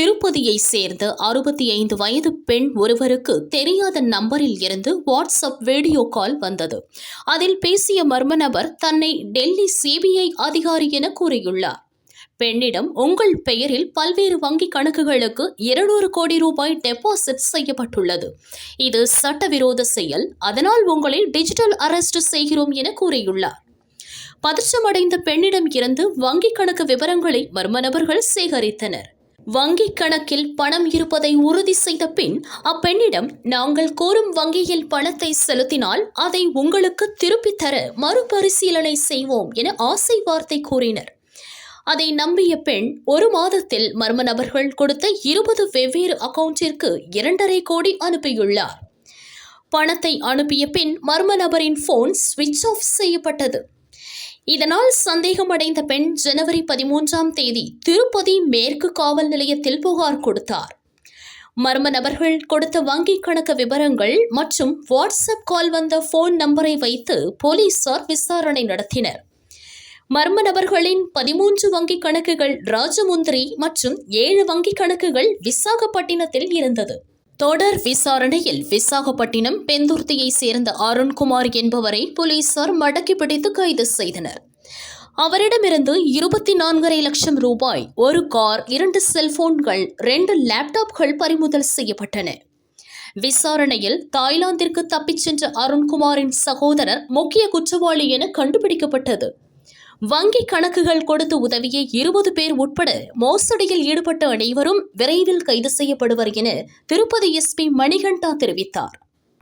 திருப்பதியை சேர்ந்த அறுபத்தி ஐந்து வயது பெண் ஒருவருக்கு தெரியாத நம்பரில் இருந்து வாட்ஸ்அப் வீடியோ கால் வந்தது. அதில் பேசிய மர்ம நபர் தன்னை டெல்லி சிபிஐ அதிகாரி என கூறியுள்ளார். பெண்ணிடம் உங்கள் பெயரில் பல்வேறு வங்கி கணக்குகளுக்கு இருநூறு கோடி ரூபாய் டெபாசிட் செய்யப்பட்டுள்ளது. இது சட்டவிரோத செயல். அதனால் உங்களை டிஜிட்டல் அரெஸ்ட் செய்கிறோம் என கூறியுள்ளார். பதற்றமடைந்த பெண்ணிடம் இருந்து வங்கிக் கணக்கு விவரங்களை மர்ம நபர்கள் சேகரித்தனர். வங்கிக் கணக்கில் பணம் இருப்பதை உறுதி செய்த பின் அப்பெண்ணிடம் நாங்கள் கோரும் வங்கியில் பணத்தை செலுத்தினால் அதை உங்களுக்கு திருப்பித் தர மறுபரிசீலனை செய்வோம் என ஆசை வார்த்தை கூறினர். அதை நம்பிய பெண் ஒரு மாதத்தில் மர்ம நபர்கள் கொடுத்த இருபது வெவ்வேறு அக்கவுண்டிற்கு இரண்டரை கோடி அனுப்பியுள்ளார். பணத்தை அனுப்பிய பின் மர்ம நபரின் போன் சுவிட்ச் ஆஃப் செய்யப்பட்டது. இதனால் சந்தேகமடைந்த பெண் ஜனவரி பதிமூன்றாம் தேதி திருப்பதி மேற்கு காவல் நிலையத்தில் புகார் கொடுத்தார். மர்ம நபர்கள் கொடுத்த வங்கிக் கணக்கு விவரங்கள் மற்றும் வாட்ஸ்அப் கால் வந்த போன் நம்பரை வைத்து போலீசார் விசாரணை நடத்தினர். மர்ம நபர்களின் பதிமூன்று வங்கிக் கணக்குகள் ராஜமுந்திரி மற்றும் ஏழு வங்கிக் கணக்குகள் விசாகப்பட்டினத்தில் இருந்தது. தொடர் விசாரணையில் விசாகப்பட்டினம் பெந்துர்த்தியை சேர்ந்த அருண்குமார் என்பவரை போலீசார் மடக்கி பிடித்து கைது செய்தனர். அவரிடமிருந்து இருபத்தி நான்கரை லட்சம் ரூபாய் ஒரு கார் இரண்டு செல்போன்கள் ரெண்டு லேப்டாப்கள் பறிமுதல் செய்யப்பட்டன. விசாரணையில் தாய்லாந்திற்கு தப்பிச் சென்ற அருண்குமாரின் சகோதரர் முக்கிய குற்றவாளி என கண்டுபிடிக்கப்பட்டது. வங்கி கணக்குகள் கொடுத்து உதவிய இருபது பேர் உட்பட மோசடியில் ஈடுபட்ட அனைவரும் விரைவில் கைது செய்யப்படுவர் என திருப்பதி எஸ்பி மணிகண்டா தெரிவித்தார்.